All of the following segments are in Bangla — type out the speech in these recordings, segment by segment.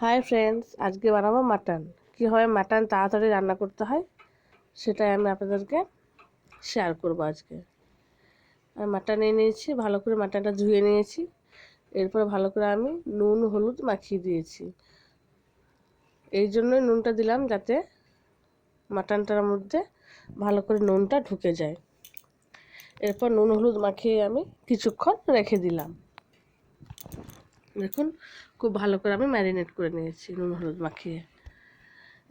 হাই ফ্রেন্ডস, আজকে বানাবো মাটন। কীভাবে মাটন তাড়াতাড়ি রান্না করতে হয়, সেটাই আমি আপনাদেরকে শেয়ার করব আজকে। আর মাটন নিয়ে নিয়েছি, ভালো করে মাটনটা ধুয়ে নিয়েছি। এরপর ভালো করে আমি নুন, হলুদ মাখিয়ে দিয়েছি। এই জন্যই নুনটা দিলাম যাতে মাটনটার মধ্যে ভালো করে নুনটা ঢুকে যায়। এরপর নুন, হলুদ মাখিয়ে আমি কিছুক্ষণ রেখে দিলাম। দেখুন, খুব ভালো করে আমি ম্যারিনেট করে নিয়েছি নুন হলুদ মাখিয়ে।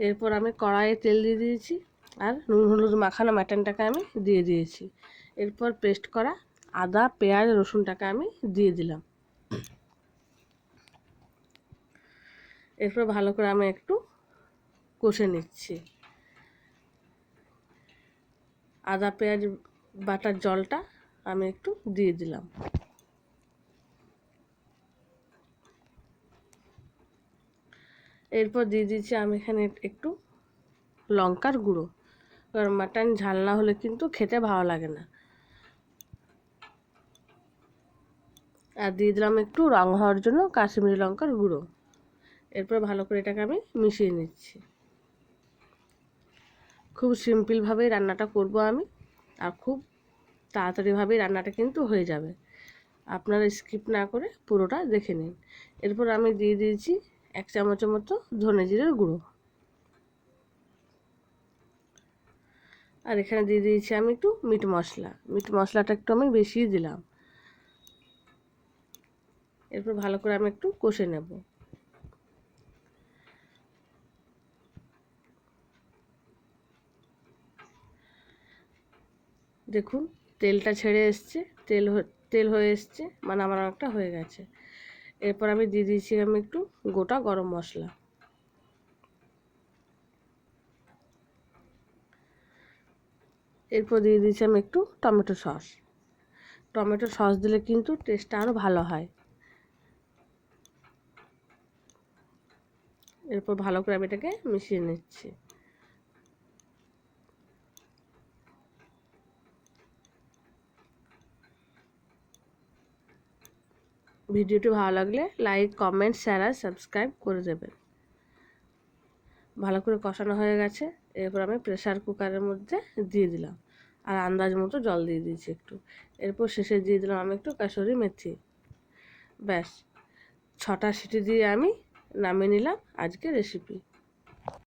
এরপর আমি কড়াইয়ে তেল দিয়ে দিয়েছি আর নুন হলুদ মাখানো মাটনটাকে আমি দিয়ে দিয়েছি। এরপর পেস্ট করা আদা, পেঁয়াজ, রসুনটাকে আমি দিয়ে দিলাম। এরপর ভালো করে আমি একটু কষে নিচ্ছি। আদা, পেঁয়াজ, বাটার জলটা আমি একটু দিয়ে দিলাম। এরপর দিয়ে দিচ্ছি আমি এখানে একটু লঙ্কার গুঁড়ো। কারণ মাটন ঝাল না হলে কিন্তু খেতে ভালো লাগে না। আর দিয়ে দিলাম একটু রং হওয়ার জন্য কাশ্মীরি লঙ্কার গুঁড়ো। এরপর ভালো করে এটাকে আমি মিশিয়ে নিচ্ছি। খুব সিম্পলভাবেই রান্নাটা করব আমি। আর খুব তাড়াতাড়িভাবেই রান্নাটা কিন্তু হয়ে যাবে। আপনারা স্কিপ না করে পুরোটা দেখে নিন। এরপর আমি দিয়ে দিয়েছি এক চামচের মতো ধনে জিরের গুঁড়ো। আর এখানে দিয়ে দিয়েছি আমি একটু মিট মশলা। মিট মশলাটা একটু আমি বেশি দিলাম। এরপর ভালো করে আমি একটু কষে নেব। দেখুন, তেলটা ছেড়ে এসছে। তেল তেল হয়ে এসছে। মানে আমার অনেকটা হয়ে গেছে। এরপর আমি দিয়ে দিয়েছি আমি একটু গোটা গরম মশলা। এরপর দিয়ে দিয়েছি আমি একটু টমেটো সস। টমেটো সস দিলে কিন্তু টেস্টটা আরও ভালো হয়। এরপর ভালো করে আমি এটাকে মিশিয়ে নিচ্ছি। ভিডিওটি ভালো লাগলে লাইক, কমেন্ট শেয়ার আর সাবস্ক্রাইব করে দেবেন। ভালো করে কষানো হয়ে গেছে, এরপর আমি প্রেশার কুকারের মধ্যে দিয়ে দিলাম। আর আন্দাজ মতো জল দিয়ে দিয়েছি একটু। এরপর শেষে দিয়ে দিলাম আমি একটু কাসরি মেথি। ব্যাস, ছটা সিটি দিয়ে আমি নামিয়ে নিলাম আজকে রেসিপি